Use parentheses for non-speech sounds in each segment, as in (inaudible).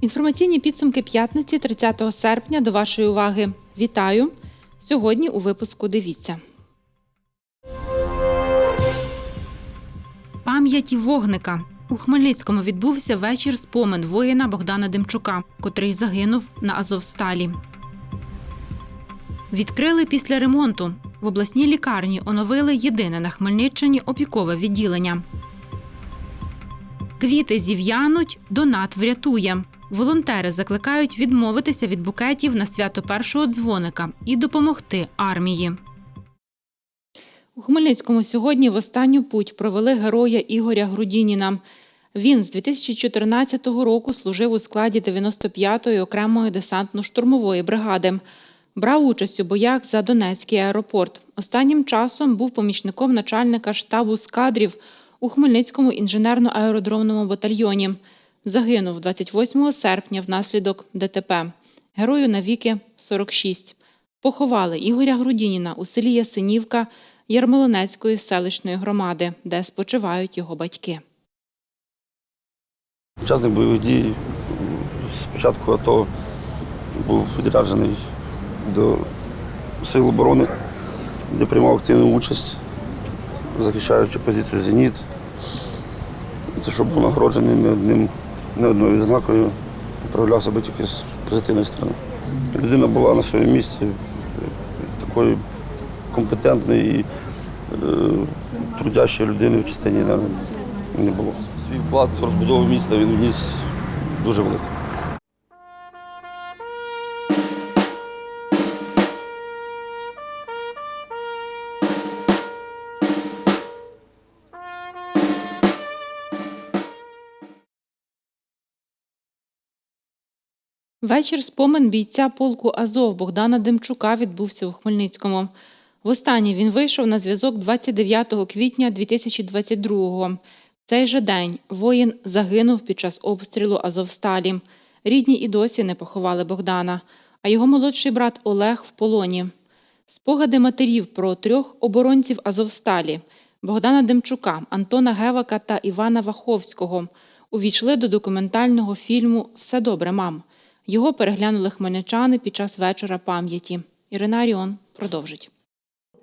Інформаційні підсумки п'ятниці 30 серпня до вашої уваги. Вітаю! Сьогодні у випуску дивіться. Пам'яті вогника. У Хмельницькому відбувся вечір спомин воїна Богдана Демчука, котрий загинув на Азовсталі. Відкрили після ремонту. В обласній лікарні оновили єдине на Хмельниччині опікове відділення. Квіти зів'януть, донат врятує. Волонтери закликають відмовитися від букетів на свято першого дзвоника і допомогти армії. У Хмельницькому сьогодні в останню путь провели героя Ігоря Грудініна. Він з 2014 року служив у складі 95-ї окремої десантно-штурмової бригади. Брав участь у боях за Донецький аеропорт. Останнім часом був помічником начальника штабу з кадрів у Хмельницькому інженерно-аеродромному батальйоні. Загинув 28 серпня внаслідок ДТП. Герою навіки 46. Поховали Ігоря Грудініна у селі Ясенівка Ярмолинецької селищної громади, де спочивають його батьки. Учасник бойових дій з початку АТО був відряджений до Сил оборони, де приймав активну участь, захищаючи позицію «Зеніт». За що був нагороджений не одним, не одною знакою, проявляв себе тільки з позитивної сторони. Людина була на своєму місці такою компетентною і е, трудящою людиною в частині не, не було. Свій вклад в розбудову міста він вніс дуже великий. Вечір спомин бійця полку Азов Богдана Демчука відбувся у Хмельницькому. Востаннє він вийшов на зв'язок 29 квітня 2022-го. В цей же день воїн загинув під час обстрілу Азовсталі. Рідні і досі не поховали Богдана, а його молодший брат Олег в полоні. Спогади матерів про трьох оборонців Азовсталі Богдана Демчука, Антона Гевака та Івана Ваховського увійшли до документального фільму Все добре, мам. Його переглянули хмельничани під час вечора пам'яті. Ірина Аріон продовжить.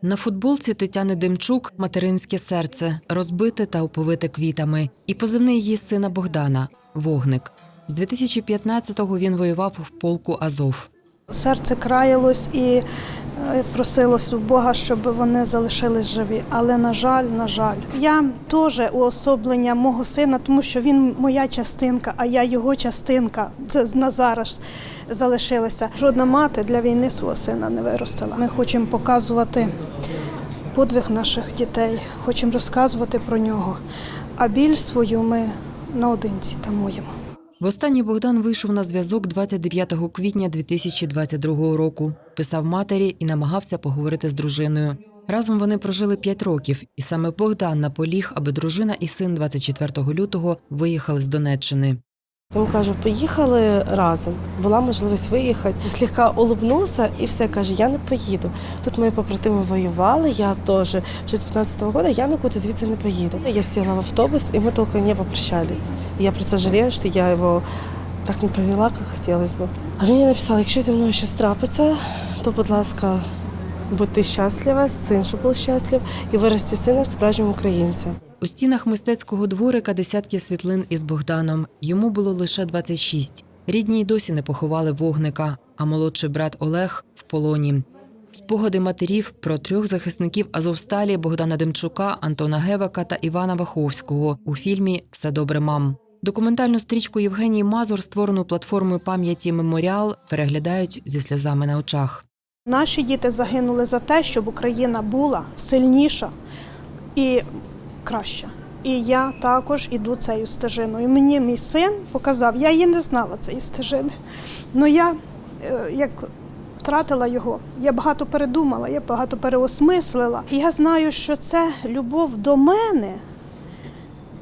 На футболці Тетяни Демчук материнське серце розбите та оповите квітами, і позивний її сина Богдана вогник. З 2015-го він воював в полку Азов. Серце краялось і е, просилось у Бога, щоб вони залишились живі. Але на жаль, на жаль, я теж уособлення мого сина, тому що він моя частинка, а я його частинка. Це на зараз залишилася. Жодна мати для війни свого сина не виростила. Ми хочемо показувати подвиг наших дітей, хочемо розказувати про нього. А біль свою ми наодинці тамуємо. Востаннє Богдан вийшов на зв'язок 29 квітня 2022 року. Писав матері і намагався поговорити з дружиною. Разом вони прожили 5 років, і саме Богдан наполіг, аби дружина і син 24 лютого виїхали з Донеччини. Йому кажу, поїхали разом. Була можливість виїхати. Слегка улыбнувся і все каже: я не поїду. Тут мої побратими воювали, я теж ще з 15-го року я нікуди звідси не поїду. Я сіла в автобус, і ми тільки не попрощались. Я про це жалію, що я його так не провела, як хотілося б. А мені написали, якщо зі мною щось трапиться, то, будь ласка, будьте щаслива, син, щоб був щаслив, і вирости сина справжнім українцем. У стінах мистецького дворика десятки світлин із Богданом. Йому було лише 26. Рідні й досі не поховали вогника, а молодший брат Олег в полоні. Спогади матерів про трьох захисників Азовсталі Богдана Демчука, Антона Гевака та Івана Ваховського у фільмі Все добре, мам. Документальну стрічку Євгенії Мазур, створену платформою пам'яті Меморіал, переглядають зі сльозами на очах. Наші діти загинули за те, щоб Україна була сильніша і краща. І я також іду цією стежиною. Мені мій син показав, я її не знала цієї стежини. але я е, як втратила його, я багато передумала, я багато переосмислила. Я знаю, що це любов до мене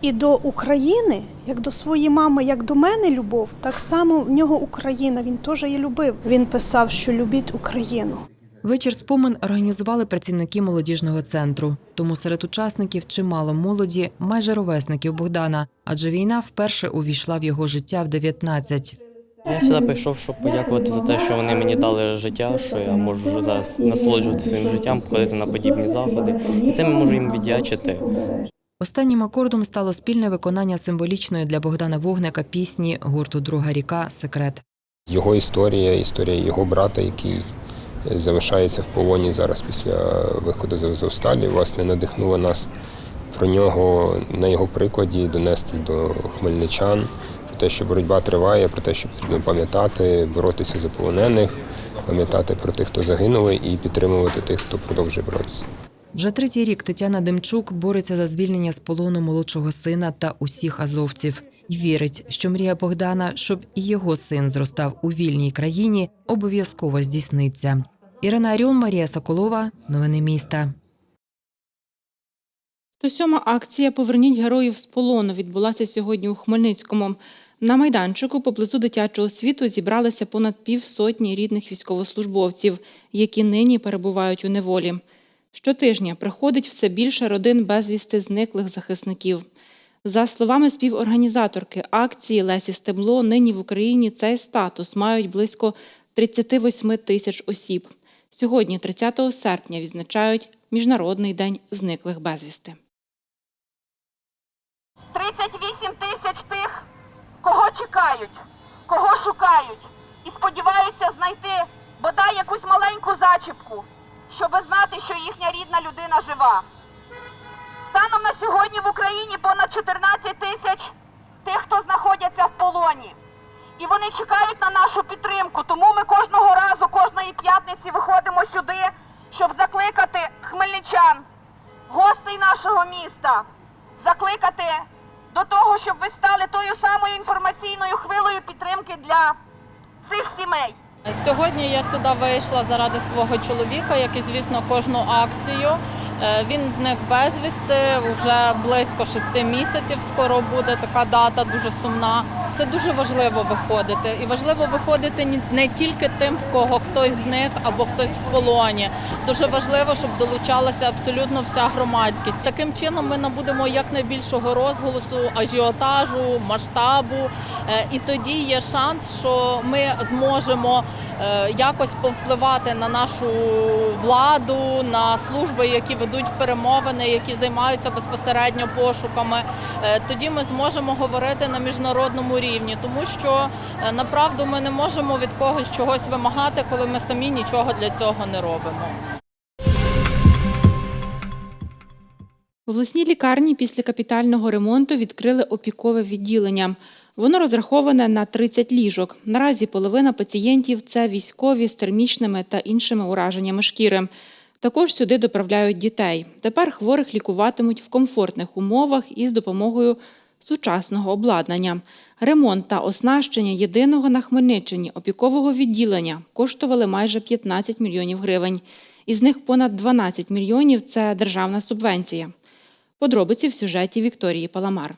І до України, як до своєї мами, як до мене любов, так само в нього Україна. Він теж її любив. Він писав, що любіть Україну. Вечір спомин організували працівники молодіжного центру. Тому серед учасників чимало молоді, майже ровесників Богдана, адже війна вперше увійшла в його життя в 19. Я сюди прийшов, щоб подякувати за те, що вони мені дали життя, що я можу зараз насолоджуватися своїм життям, ходити на подібні заходи. І цим я можу їм віддячити. Останнім акордом стало спільне виконання символічної для Богдана Вогника пісні гурту Друга ріка Секрет. Його історія, історія його брата, який залишається в полоні зараз після виходу з Азовсталі, власне, надихнула нас про нього на його прикладі донести до хмельничан про те, що боротьба триває, про те, що потрібно пам'ятати, боротися за полонених, пам'ятати про тих, хто загинули, і підтримувати тих, хто продовжує боротися. Вже третій рік Тетяна Демчук бореться за звільнення з полону молодшого сина та усіх азовців. І вірить, що мрія Богдана, щоб і його син зростав у вільній країні, обов'язково здійсниться. Ірина Аріон, Марія Соколова. Новини міста. 107-ма акція Поверніть героїв з полону відбулася сьогодні у Хмельницькому. На майданчику поблизу дитячого світу зібралися понад півсотні рідних військовослужбовців, які нині перебувають у неволі. Щотижня приходить все більше родин безвісти зниклих захисників. За словами співорганізаторки акції Лесі Стебло, нині в Україні цей статус мають близько 38 тисяч осіб. Сьогодні, 30 серпня, відзначають Міжнародний день зниклих безвісти. 38 тисяч тих, кого чекають, кого шукають і сподіваються знайти бодай якусь маленьку зачіпку, щоб знати, що їхня рідна людина жива. Станом на сьогодні в Україні понад 14 тисяч тих, хто знаходяться в полоні. І вони чекають на нашу підтримку. Тому ми кожного разу, кожної п'ятниці виходимо сюди, щоб закликати хмельничан, гостей нашого міста, закликати до того, щоб ви стали тою самою інформаційною хвилею підтримки для цих сімей. Сьогодні я сюди вийшла заради свого чоловіка, як і звісно кожну акцію. Е, Він зник безвісти вже близько шести місяців. Скоро буде така дата дуже сумна. Це дуже важливо виходити, і важливо виходити не тільки тим, в кого хтось зник або хтось в полоні. Дуже важливо, щоб долучалася абсолютно вся громадськість. Таким чином ми набудемо якнайбільшого розголосу, ажіотажу, масштабу. Е, І тоді є шанс, що ми зможемо е, якось повпливати на нашу владу, на служби, які ведуть перемовини, які займаються безпосередньо пошуками. Е, Тоді ми зможемо говорити на міжнародному рівні, тому що е, направду ми не можемо від когось чогось вимагати, коли ми самі нічого для цього не робимо. В обласній лікарні після капітального ремонту відкрили опікове відділення. Воно розраховане на 30 ліжок. Наразі половина пацієнтів це військові з термічними та іншими ураженнями шкіри. Також сюди доправляють дітей. Тепер хворих лікуватимуть в комфортних умовах і з допомогою сучасного обладнання. Ремонт та оснащення єдиного на Хмельниччині опікового відділення коштували майже 15 мільйонів гривень. Із них понад 12 мільйонів це державна субвенція. Подробиці в сюжеті Вікторії Паламар.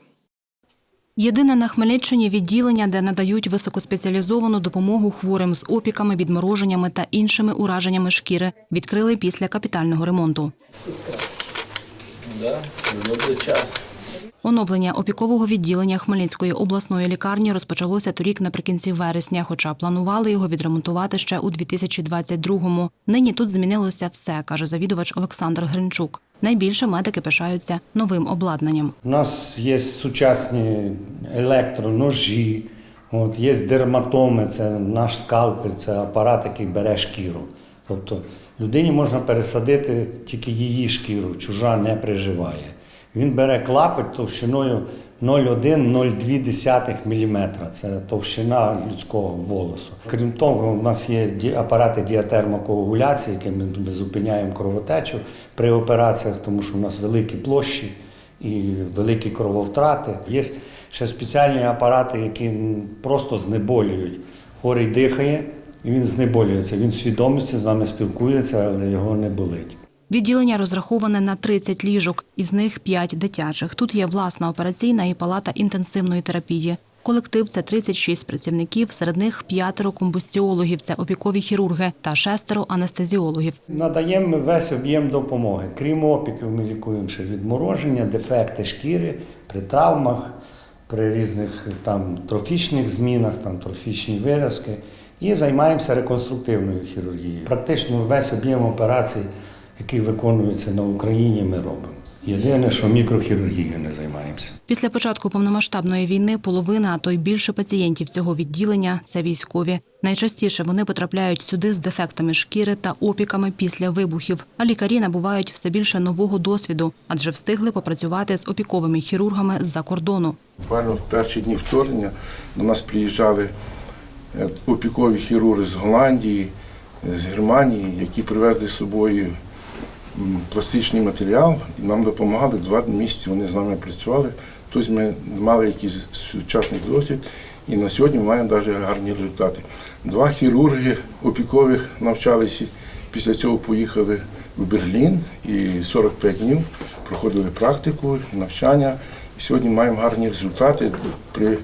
Єдине на Хмельниччині відділення, де надають високоспеціалізовану допомогу хворим з опіками, відмороженнями та іншими ураженнями шкіри, відкрили після капітального ремонту. Оновлення опікового відділення Хмельницької обласної лікарні розпочалося торік наприкінці вересня, хоча планували його відремонтувати ще у 2022-му. Нині тут змінилося все, каже завідувач Олександр Гринчук. Найбільше медики пишаються новим обладнанням. У нас є сучасні електроножі, от, є дерматоми, це наш скальпель, це апарат, який бере шкіру. Тобто людині можна пересадити тільки її шкіру, чужа не приживає. Він бере клапоть товщиною 0,1-0,2 мм. Це товщина людського волосу. Крім того, у нас є апарати діатермокоагуляції, якими ми зупиняємо кровотечу при операціях, тому що у нас великі площі і великі крововтрати. Є ще спеціальні апарати, які просто знеболюють. Хворий дихає, і він знеболюється. Він в свідомості з нами спілкується, але його не болить. Відділення розраховане на 30 ліжок, із них 5 дитячих. Тут є власна операційна і палата інтенсивної терапії. Колектив це 36 працівників, серед них п'ятеро комбустіологів, це опікові хірурги та шестеро анестезіологів. Надаємо ми весь об'єм допомоги. Крім опіків, ми лікуємо ще відмороження, дефекти шкіри при травмах, при різних там трофічних змінах, там трофічні виразки. І займаємося реконструктивною хірургією. Практично весь об'єм операцій, який виконується на Україні, ми робимо. Єдине, що мікрохірургією не займаємося. Після початку повномасштабної війни половина, а то й більше пацієнтів цього відділення це військові. Найчастіше вони потрапляють сюди з дефектами шкіри та опіками після вибухів. А лікарі набувають все більше нового досвіду, адже встигли попрацювати з опіковими хірургами з-за кордону. Буквально в перші дні вторгнення до нас приїжджали е, опікові хірурги з Голландії, е, з Германії, які привезли з собою пластичний матеріал і нам допомагали два місяці. Вони з нами працювали. Тобто ми мали якийсь сучасний досвід і на сьогодні маємо навіть гарні результати. Два хірурги опікових навчалися, після цього поїхали в Берлін і 45 днів проходили практику, навчання. І сьогодні маємо гарні результати при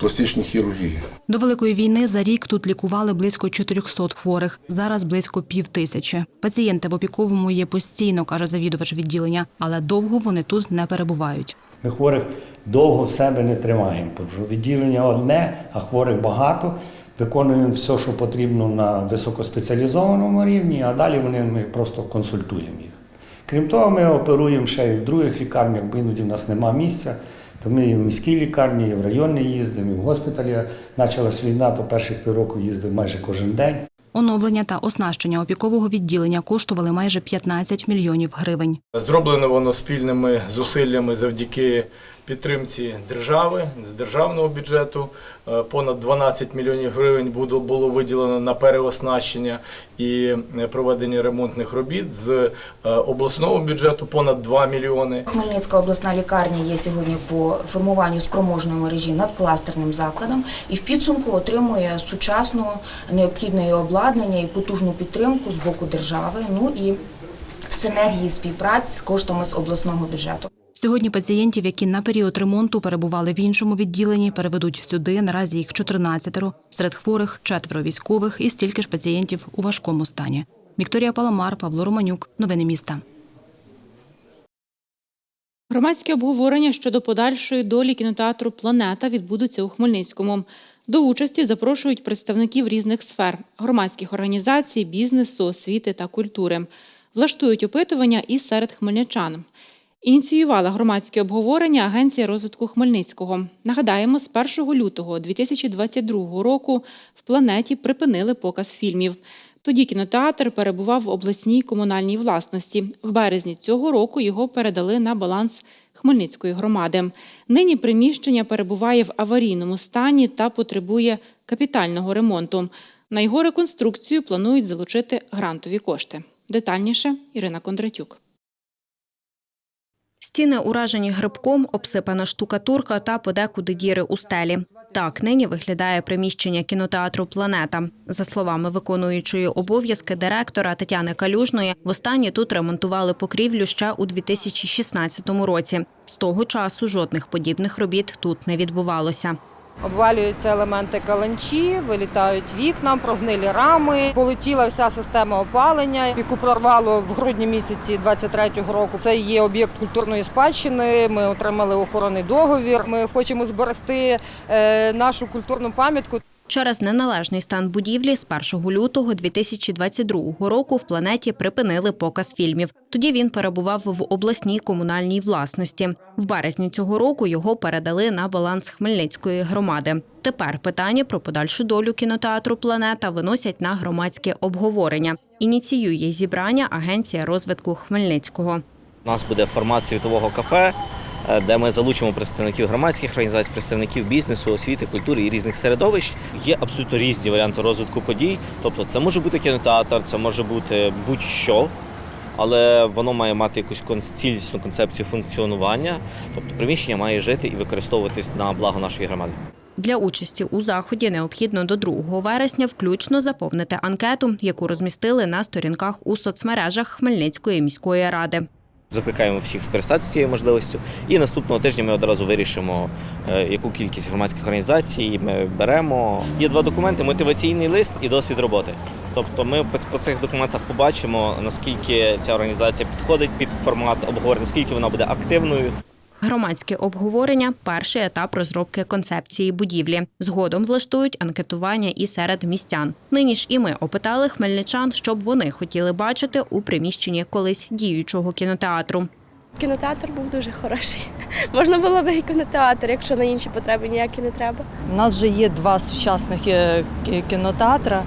пластичній хірургії. До великої війни за рік тут лікували близько 400 хворих. Зараз близько пів тисячі. Пацієнти в опіковому є постійно, каже завідувач відділення, але довго вони тут не перебувають. Ми хворих довго в себе не тримаємо, тому що відділення одне, а хворих багато. Виконуємо все, що потрібно на високоспеціалізованому рівні, а далі вони ми просто консультуємо їх. Крім того, ми оперуємо ще й в других лікарнях, бо іноді в нас нема місця. То ми і в міській лікарні, і в районній їздимо, і в госпіталі. Почалась війна, то перших півроку їздив майже кожен день. Оновлення та оснащення опікового відділення коштували майже 15 мільйонів гривень. Зроблено воно спільними зусиллями завдяки підтримці держави з державного бюджету. Е, Понад 12 мільйонів гривень було- виділено на переоснащення і е, проведення ремонтних робіт. З е, обласного бюджету понад 2 мільйони. Хмельницька обласна лікарня є сьогодні по формуванню спроможної мережі над кластерним закладом і в підсумку отримує сучасного необхідне обладнання і потужну підтримку з боку держави. Ну і в синергії співпраці з коштами з обласного бюджету. Сьогодні пацієнтів, які на період ремонту перебували в іншому відділенні, переведуть сюди. Наразі їх 14. Серед хворих четверо військових і стільки ж пацієнтів у важкому стані. Вікторія Паламар, Павло Романюк. Новини міста. Громадські обговорення щодо подальшої долі кінотеатру Планета відбудуться у Хмельницькому. До участі запрошують представників різних сфер громадських організацій, бізнесу, освіти та культури. Влаштують опитування і серед хмельничан. Ініціювала громадське обговорення Агенція розвитку Хмельницького. Нагадаємо, з 1 лютого 2022 року в планеті припинили показ фільмів. Тоді кінотеатр перебував в обласній комунальній власності. В березні цього року його передали на баланс Хмельницької громади. Нині приміщення перебуває в аварійному стані та потребує капітального ремонту. На його реконструкцію планують залучити грантові кошти. Детальніше Ірина Кондратюк. Стіни уражені грибком, обсипана штукатурка та подекуди діри у стелі. Так нині виглядає приміщення кінотеатру Планета. За словами виконуючої обов'язки директора Тетяни Калюжної, востаннє тут ремонтували покрівлю ще у 2016 році. З того часу жодних подібних робіт тут не відбувалося. Обвалюються елементи каланчі, вилітають вікна, прогнилі рами. Полетіла вся система опалення, яку прорвало в грудні місяці 23-го року. Це є об'єкт культурної спадщини. Ми отримали охоронний договір. Ми хочемо зберегти е, нашу культурну пам'ятку. Через неналежний стан будівлі з 1 лютого 2022 року в планеті припинили показ фільмів. Тоді він перебував в обласній комунальній власності. В березні цього року його передали на баланс Хмельницької громади. Тепер питання про подальшу долю кінотеатру Планета виносять на громадське обговорення. Ініціює зібрання Агенція розвитку Хмельницького. У нас буде формат світового кафе, де ми залучимо представників громадських організацій, представників бізнесу, освіти, культури і різних середовищ. Є абсолютно різні варіанти розвитку подій. Тобто, це може бути кінотеатр, це може бути будь-що, але воно має мати якусь цілісну концепцію функціонування. Тобто приміщення має жити і використовуватись на благо нашої громади. Для участі у заході необхідно до 2 вересня включно заповнити анкету, яку розмістили на сторінках у соцмережах Хмельницької міської ради. Закликаємо всіх скористатися цією можливістю. І наступного тижня ми одразу вирішимо, е, яку кількість громадських організацій ми беремо. Є два документи: мотиваційний лист і досвід роботи. Тобто, ми по- по цих документах побачимо, наскільки ця організація підходить під формат обговорення, наскільки вона буде активною. Громадське обговорення перший етап розробки концепції будівлі. Згодом влаштують анкетування і серед містян. Нині ж і ми опитали хмельничан, що б вони хотіли бачити у приміщенні колись діючого кінотеатру. Кінотеатр був дуже хороший. (laughs) Можна було б і кінотеатр, якщо на інші потреби ніякі не треба. У нас вже є два сучасних е, кі- кінотеатри,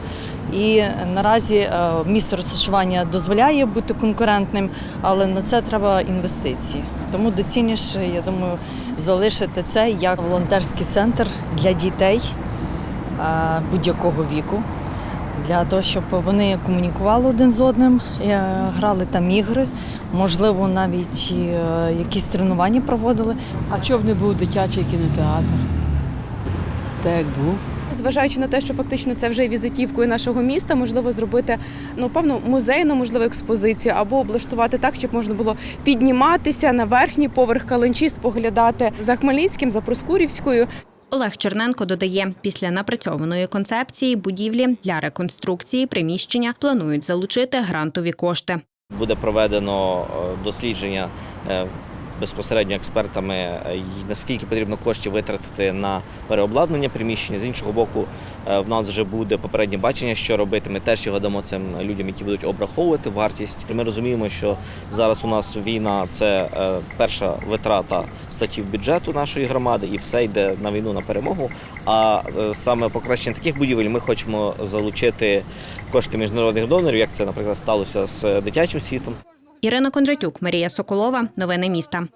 і наразі е, місце розташування дозволяє бути конкурентним, але на це треба інвестиції. Тому доцільніше, я думаю, залишити це як волонтерський центр для дітей е, будь-якого віку. Для того, щоб вони комунікували один з одним, е, грали там ігри, можливо, навіть якісь тренування проводили. А чого б не був дитячий кінотеатр? Так як був. Зважаючи на те, що фактично це вже є візитівкою нашого міста, можливо зробити ну певну музейну, можливо, експозицію або облаштувати так, щоб можна було підніматися на верхній поверх каленчі, споглядати за Хмельницьким, за Проскурівською. Олег Черненко додає, після напрацьованої концепції будівлі для реконструкції приміщення планують залучити грантові кошти. Буде проведено е, дослідження е, безпосередньо експертами, е, наскільки потрібно коштів витратити на переобладнання приміщення. З іншого боку, е, в нас вже буде попереднє бачення, що робити. Ми теж його дамо цим людям, які будуть обраховувати вартість. Ми розуміємо, що зараз у нас війна це е, перша витрата статтів бюджету нашої громади, і все йде на війну на перемогу. А саме покращення таких будівель ми хочемо залучити кошти міжнародних донорів, як це, наприклад, сталося з дитячим світом. Ірина Кондратюк, Марія Соколова. Новини міста.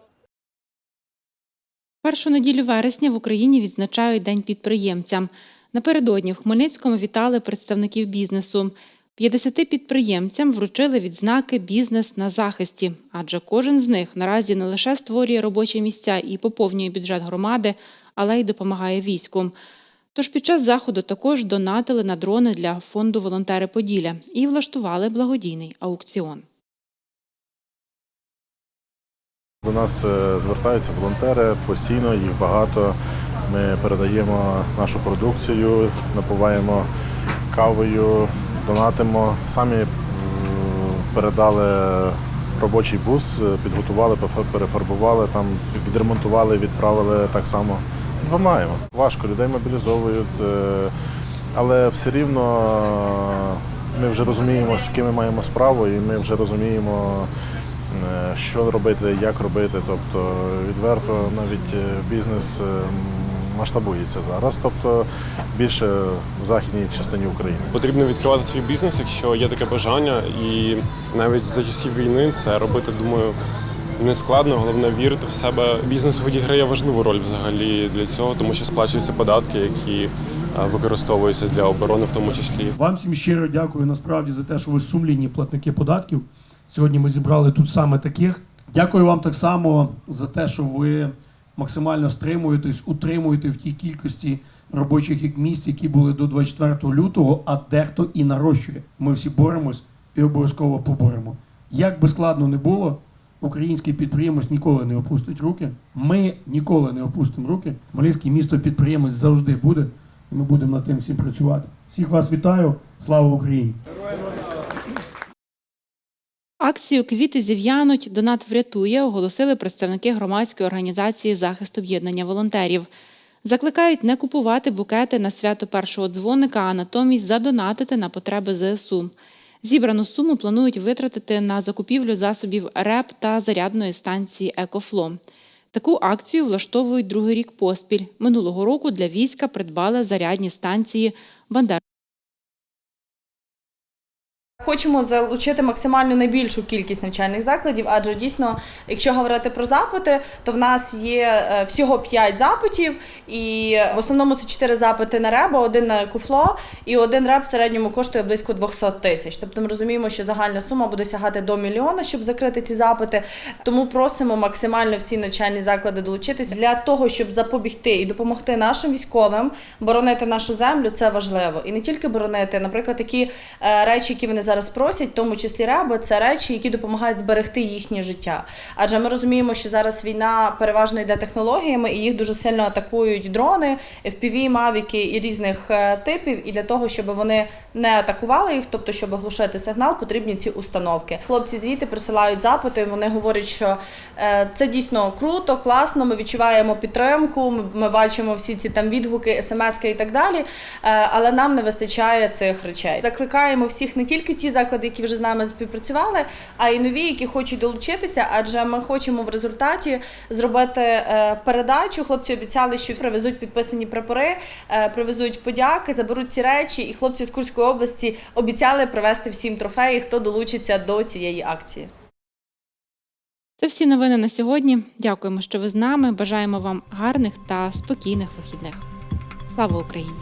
Першу неділю вересня в Україні відзначають День підприємця. Напередодні в Хмельницькому вітали представників бізнесу. 50 підприємцям вручили відзнаки Бізнес на захисті, адже кожен з них наразі не лише створює робочі місця і поповнює бюджет громади, але й допомагає війську. Тож під час заходу також донатили на дрони для фонду Волонтери Поділля і влаштували благодійний аукціон. До нас е, звертаються волонтери постійно, їх багато. Ми передаємо нашу продукцію, напуваємо кавою, донатимо. Самі е, передали робочий бус, е, підготували, перефарбували, там, відремонтували, відправили так само. Допомагаємо. Важко, людей мобілізовують, але все рівно ми вже розуміємо, з ким ми маємо справу, і ми вже розуміємо. Е, що робити, як робити. Тобто відверто навіть е, бізнес е, масштабується зараз, тобто більше в західній частині України. Потрібно відкривати свій бізнес, якщо є таке бажання. І навіть за часів війни це робити, думаю, не складно. Головне вірити в себе. Бізнес відіграє важливу роль взагалі для цього, тому що сплачуються податки, які використовуються для оборони, в тому числі. Вам всім щиро дякую насправді за те, що ви сумлінні платники податків. Сьогодні ми зібрали тут саме таких. Дякую вам так само за те, що ви максимально стримуєтесь, утримуєте в тій кількості робочих місць, які були до 24 лютого, а дехто і нарощує. Ми всі боремось і обов'язково поборемо. Як би складно не було, український підприємець ніколи не опустить руки. Ми ніколи не опустимо руки. Хмельницький місто підприємець завжди буде. І ми будемо над тим всім працювати. Всіх вас вітаю. Слава Україні! Акцію Квіти зів'януть, донат врятує, оголосили представники громадської організації захист об'єднання волонтерів. Закликають не купувати букети на свято першого дзвоника, а натомість задонатити на потреби ЗСУ. Зібрану суму планують витратити на закупівлю засобів РЕП та зарядної станції Екофло. Таку акцію влаштовують другий рік поспіль. Минулого року для війська придбали зарядні станції Бандер. Хочемо залучити максимально найбільшу кількість навчальних закладів, адже дійсно, якщо говорити про запити, то в нас є е, всього 5 запитів, і в основному це 4 запити на реба, один на куфло, і один реб в середньому коштує близько 200 тисяч. Тобто ми розуміємо, що загальна сума буде сягати до мільйона, щоб закрити ці запити. Тому просимо максимально всі навчальні заклади долучитися для того, щоб запобігти і допомогти нашим військовим боронити нашу землю. Це важливо і не тільки боронити, наприклад, такі е, речі, які вони зараз просять, в тому числі реби, це речі, які допомагають зберегти їхнє життя. Адже ми розуміємо, що зараз війна переважно йде технологіями, і їх дуже сильно атакують дрони, FPV, мавіки і різних е, типів. І для того, щоб вони не атакували їх, тобто щоб глушити сигнал, потрібні ці установки. Хлопці звідти присилають запити. Вони говорять, що е, це дійсно круто, класно. Ми відчуваємо підтримку. Ми, ми бачимо всі ці там відгуки, смски і так далі. Е, але нам не вистачає цих речей. Закликаємо всіх не тільки ті заклади, які вже з нами співпрацювали, а й нові, які хочуть долучитися. Адже ми хочемо в результаті зробити е, передачу. Хлопці обіцяли, що привезуть підписані прапори, е, привезуть подяки, заберуть ці речі. І хлопці з Курської області обіцяли привезти всім трофеї, хто долучиться до цієї акції. Це всі новини на сьогодні. Дякуємо, що ви з нами. Бажаємо вам гарних та спокійних вихідних. Слава Україні!